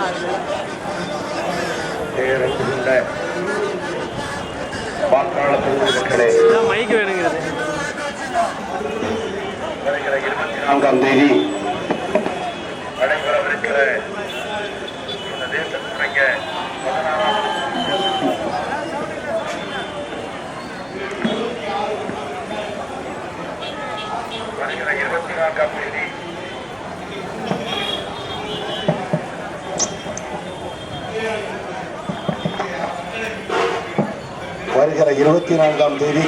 நல்லா இருக்கு மைக்கு வேணுங்கிறது நான்காம் தேதி நடைபெறவிருக்கிற இந்த தேசத்துறைங்க வருகிற இருபத்தி நான்காம் தேதி.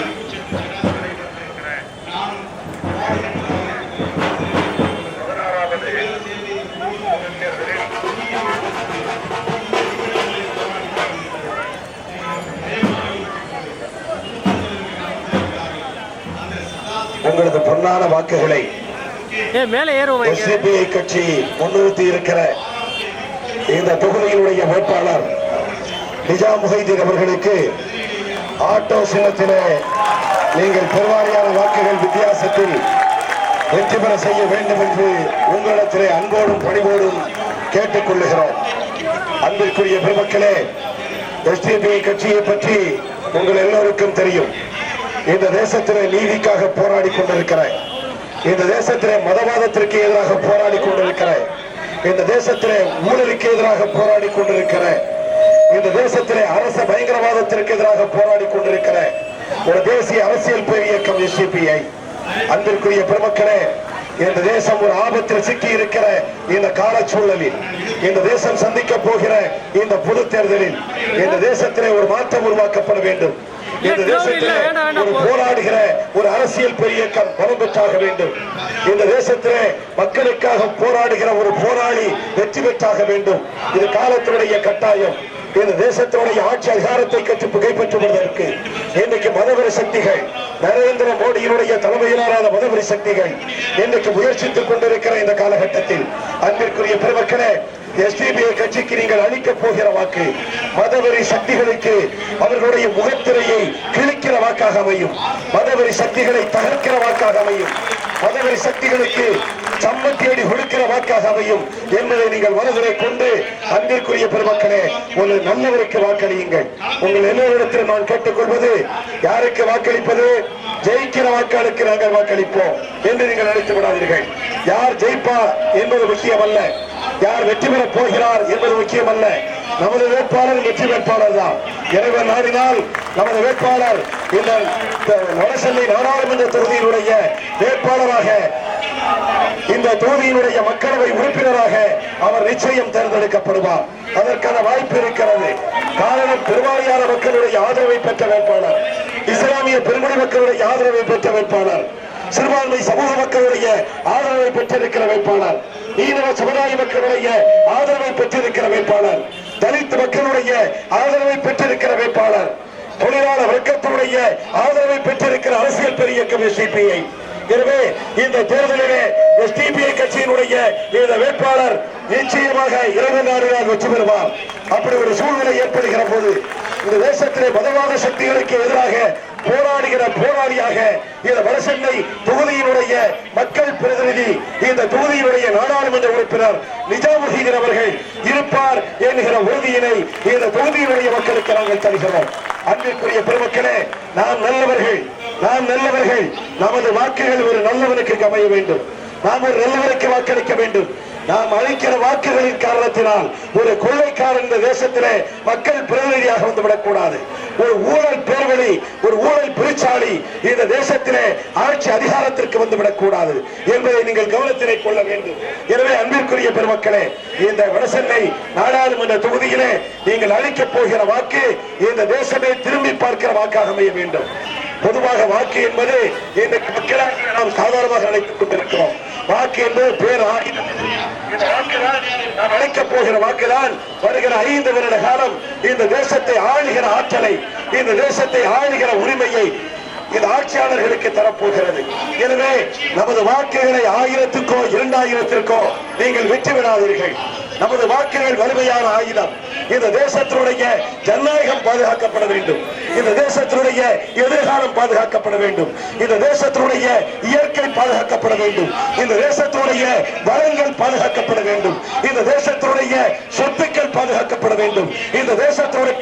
உங்களது பொன்னான வாக்குகளை எஸ்டிபிஐ கட்சி முன்னிறுத்தி இருக்கிற இந்த தொகுதியினுடைய வேட்பாளர் நிஜாம் முஹைதீன் அவர்களுக்கு ஆட்டோ சின்னத்திலே நீங்கள் பெருவாரியான வாக்குகள் வித்தியாசத்தில் வெற்றி பெற செய்ய வேண்டும் என்று உங்களிடத்திலே அன்போடும் பணிவோடும் கேட்டுக்கொள்ளுகிறோம். அன்பிற்குரிய பெருமக்களே எஸ்டிபி கட்சியை பற்றி உங்கள் எல்லோருக்கும் தெரியும். இந்த தேசத்திலே நீதிக்காக போராடி கொண்டிருக்கிறேன். இந்த தேசத்திலே மதவாதத்திற்கு எதிராக போராடி கொண்டிருக்கிறேன். இந்த தேசத்திலே ஊழலுக்கு எதிராக போராடி கொண்டிருக்கிறேன். இந்த தேசத்திலே அரச பயங்கரவாதத்திற்கு எதிராக போராடி கொண்டிருக்கிற ஒரு தேசிய அரசியல் பேர் இயக்கம் எஸ்டிபிஐ அன்பிற்குரிய பெருமக்களே இந்த தேசம் ஒரு ஆபத்தில் சிக்கி இருக்கிற இந்த கால சூழலில் இந்த தேசம் சந்திக்க போகிற இந்த பொது தேர்தலில் இந்த தேசத்திலே ஒரு மாற்றம் உருவாக்கப்பட வேண்டும். இந்த தேசத்திலே ஒரு போராடுகிற ஒரு அரசியல் பெரியக்கம் பலம் பெற்றாக வேண்டும். இந்த தேசத்திலே மக்களுக்காக போராடுகிற ஒரு போராளி வெற்றி பெற்றாக வேண்டும். இது காலத்தினுடைய கட்டாயம். இந்த தேசத்தினுடைய ஆட்சி அதிகாரத்தை கற்று புகைப்பற்றுவதற்கு இன்றைக்கு மதவெறி சக்திகள் நரேந்திர மோடியினுடைய தலைமையிலான மதவெறி சக்திகள் இன்றைக்கு முயற்சித்துக் கொண்டிருக்கிற இந்த காலகட்டத்தில் அன்பிற்குரிய பெருமக்களே எஸ்டிபிஐ கட்சிக்கு நீங்கள் அளிக்க போகிற வாக்கு மதவெறி சக்திகளுக்கு அவர்களுடைய முகத்திரையை கிழிக்கிற வாக்காக அமையும். மதவெறி சக்திகளை தகர்க்கிற வாக்காக அமையும். மதவெறி சக்திகளுக்கு சம்மத்தியடி கொடுக்கிற வாக்காக அமையும் என்பதை நீங்கள் மனதிலே கொண்டு அன்பிற்குரிய பெருமக்களே ஒரு நல்லவருக்கு வாக்களியுங்கள். உங்கள் எல்லோரிடத்தில் நான் கேட்டுக்கொள்வது யாருக்கு வாக்களிப்பது? ஜெயிக்கிற வாக்காளுக்கு நாங்கள் வாக்களிப்போம் என்று நீங்கள் நினைத்து விடாதீர்கள் யார் ஜெயிப்பார் என்பது முக்கியம் அல்ல யார் வெற்றி பெறப் போகிறார் என்பது முக்கியம் அல்ல நமது வேட்பாளர் வெற்றி வேட்பாளர் தான். இறைவன் நாடினால் நமது வேட்பாளர் இந்த வடசென்னை நாடாளுமன்ற தொகுதியினுடைய வேட்பாளராக இந்த தொகுதியினுடைய மக்களவை உறுப்பினராக அவர் நிச்சயம் தேர்ந்தெடுக்கப்படுவார். அதற்கான வாய்ப்பு இருக்கிறது. காரணம் பெருவாரியான மக்களுடைய ஆதரவை பெற்ற வேட்பாளர். இஸ்லாமிய பெருங்குடி மக்களுடைய ஆதரவை பெற்ற வேட்பாளர். சிறுபான்மை சமூக மக்களுடைய ஆதரவை பெற்றிருக்கிற வேட்பாளர். மீனவ சமுதாய மக்களுடைய ஆதரவை பெற்றிருக்கிற வேட்பாளர். தலித் மக்களுடைய ஆதரவை பெற்றிருக்கிற வேட்பாளர். தொழிலாளர் வர்க்கத்தினுடைய ஆதரவை பெற்றிருக்கிற அரசியல் பெரிய எஸ்டிபிஐ எனவே இந்த தேர்தலிலே எஸ்டிபிஐ கட்சியினுடைய இந்த வேட்பாளர் நிச்சயமாக இரவு நாடுகளாக வெற்றி பெறுவார். அப்படி ஒரு சூழ்நிலை ஏற்படுகிற போது இந்த தேசத்திலே மதவாத சக்திகளுக்கு எதிராக போராடுகிற போராளியாக இந்த வடசென்னை தொகுதியினுடைய மக்கள் பிரதிநிதி இந்த தொகுதியினுடைய நாடாளுமன்ற உறுப்பினர் நிஜாமுதீன் அவர்கள் இருப்பார் என்கிற உறுதியினை இந்த தொகுதியினுடைய மக்களுக்கு நாங்கள் தருகிறோம். அன்பிற்குரிய பெருமக்களே நாம் நல்லவர்கள் நாம் நல்லவர்கள். நமது வாக்குகள் ஒரு நல்லவனுக்கு அமைய வேண்டும். நாம் ஒரு நல்லவனுக்கு வாக்களிக்க வேண்டும். நாம் அளிக்கிற வாக்குகளின் காரணத்தினால் ஒரு கொள்ளைக்காரன் இந்த தேசத்திலே மக்கள் பிரதிநிதியாக வந்துவிடக் கூடாது ஒரு ஊழல் பேர்வழி ஒரு ஊழல் பிரிச்சாளி இந்த தேசத்திலே ஆட்சி அதிகாரத்திற்கு வந்துவிடக் கூடாது என்பதை நீங்கள் கவனத்திலே கொள்ள வேண்டும். எனவே அன்பிற்குரிய பெருமக்களே இந்த வடசென்னை நாடாளுமன்ற தொகுதியிலே நீங்கள் அளிக்கப் போகிற வாக்கு இந்த தேசமே திரும்பி பார்க்கிற வாக்காக அமைய வேண்டும். பொதுவாக வாக்கு என்பது இன்றைக்கு மக்களாக நாம் சாதாரணமாக நினைத்துக் கொண்டிருக்கிறோம். வாக்கு என்பது பேர் ஆயுதம் இந்த வாக்குதான் நாம் அழைக்கப் போகிற வாக்குதான் வருகிற ஐந்து வருட காலம் இந்த தேசத்தை ஆளுகிற ஆற்றலை இந்த தேசத்தை ஆளுகிற உரிமையை இந்த ஆட்சியாளர்களுக்கு தரப்போகிறது. எனவே நமது வாக்குகளை ஆயிரத்துக்கோ இரண்டாயிரத்திற்கோ நீங்கள் வெற்றி விடாதீர்கள் நமது வாக்குகள் வலிமையான ஆயுதம். இந்த தேசத்தினுடைய ஜனநாயகம் பாதுகாக்கப்பட வேண்டும். இந்த தேசத்தினுடைய எதிர்காலம் பாதுகாக்கப்பட வேண்டும். இந்த தேசத்தினுடைய இயற்கை பாதுகாக்கப்பட வேண்டும். இந்த தேசத்தினுடைய வளங்கள் பாதுகாக்கப்பட வேண்டும். இந்த தேசத்தினுடைய சொத்துக்கள் பாதுகாக்கப்பட வேண்டும். இந்த தேசத்தினுடைய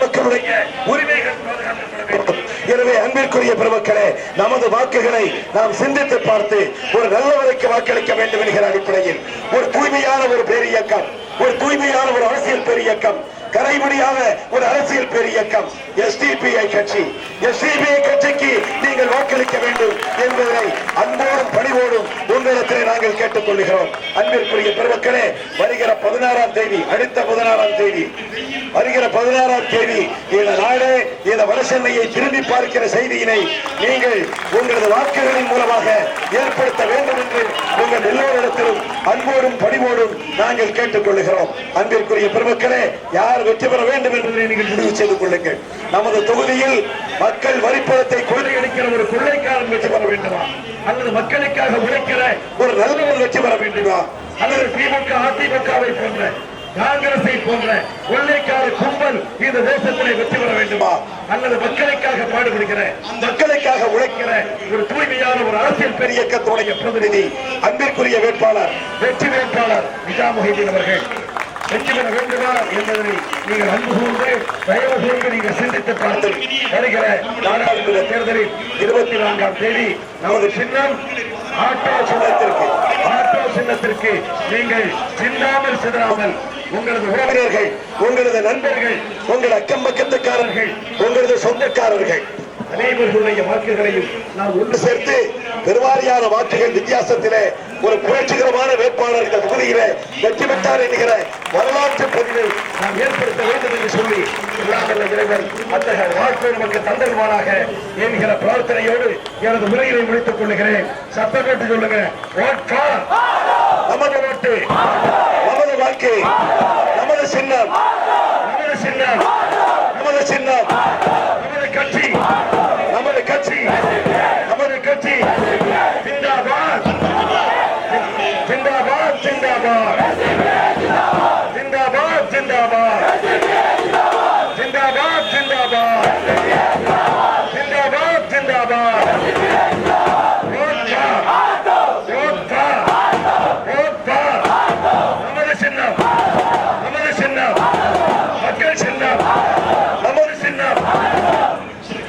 மக்களுடைய உரிமைகள் பாதுகாக்கப்பட வேண்டும். எனவே அன்பிற்குரிய பெருமக்களே நமது வாக்குகளை நாம் சிந்தித்து பார்த்து ஒரு நல்லவருக்கு வாக்களிக்க வேண்டும் என்கிற அடிப்படையில் ஒரு தூய்மையான ஒரு பேரியக்கம் ஒரு தூய்மையான ஒரு அரசியல் பேரியக்கம் கரைபடியான ஒரு அரசியல் பேரியக்கம் எஸ்டிபிஐ கட்சி. எஸ்டிபிஐ கட்சிக்கு நீங்கள் வாக்களிக்க வேண்டும் என்பதனை அன்போடும் பணிவோடும் உங்களிடத்திலே நாங்கள் கேட்டுக் கொள்கிறோம் அன்பிற்குரிய பெருமக்களே வருகிற பதினாறாம் தேதி அடுத்த பதினாறாம் தேதி வருகிற பதினாறாம் தேதி இந்த நாடு இந்த வடசென்னையை திரும்பி பார்க்கிற செய்தியினை நீங்கள் உங்களது வாக்குகளின் மூலமாக ஏற்படுத்த வேண்டும் என்று உங்கள் எல்லோரிடத்திலும் அன்போடும் பணிவோடும் நாங்கள் கேட்டுக் கொள்கிறோம் அன்பிற்குரிய பெருமக்களே யார் வெற்றி பெற வேண்டும் என்று நீங்கள் முடிவு செய்து கொள்ளுங்கள். நமது தொகுதியில் மக்கள் வரிப்பணத்தை கொள்ளையடிக்கிற ஒரு கொள்ளைக்காரன் வெற்றி பெற வேண்டுமா? அல்லது மக்களுக்காக உழைக்கிற ஒரு நல்லவன் வெற்றி பெற வேண்டுமா? அல்லது திமுக அதிமுகவை போன்ற காங்கிரஸை போன்ற கொள்ளைக்கார கும்பல் இந்த தேசத்திலே வெற்றி பெற வேண்டுமா? அல்லது மக்களுக்காக பாடுபடுகிற மக்களுக்காக உழைக்கிற ஒரு தூய்மையான ஒரு அரசியல் பெரிய இயக்கத்துடைய பிரதிநிதி அன்பிற்குரிய வேட்பாளர் வெற்றி வேட்பாளர் நிஜாமுஹிதீன் அவர்கள். வெற்றி பெற வேண்டுமா என்பதனை நீங்கள் அன்பு கூர்ந்து தயவு செய்து நீங்கள் சிந்தித்து பார்த்து வருகிற நாடாளுமன்ற தேர்தலில் இருபத்தி நான்காம் தேதி நமது சின்னம் ஆட்டோ சின்னத்திற்கு ஆட்டோ சின்னத்திற்கு நீங்கள் சின்னாமல் சிதறாமல் உங்களது உறவினர்கள் உங்களது நண்பர்கள் உங்கள் அக்கம் பக்கத்துக்காரர்கள் உங்களது சொந்தக்காரர்கள் அனைவர்களுடைய வாக்குகளையும் நாம் ஒன்று சேர்த்து பெருவாரியான வாக்குகள் வித்தியாசத்திலே ஒரு புரட்சிகரமான வேட்பாளர் இந்த தொகுதியிலே வெற்றி பெற்றார் என்கிற வரலாற்று பதிவை நாம் ஏற்படுத்த வேண்டும் என்று சொல்லி இல்லாமல் இறைவன் அத்தகைய வாக்கு நமக்கு தந்தல்வானாக என்கிற பிரார்த்தனையோடு எனது உரையினை முடித்துக் கொள்ளுகிறேன். சத்தம் கேட்டு சொல்லுங்க. ஓட்கா! நமது ஓட்டு நமது வாக்கு நமது சின்னம் நமது சின்னம் நமது சின்னம்.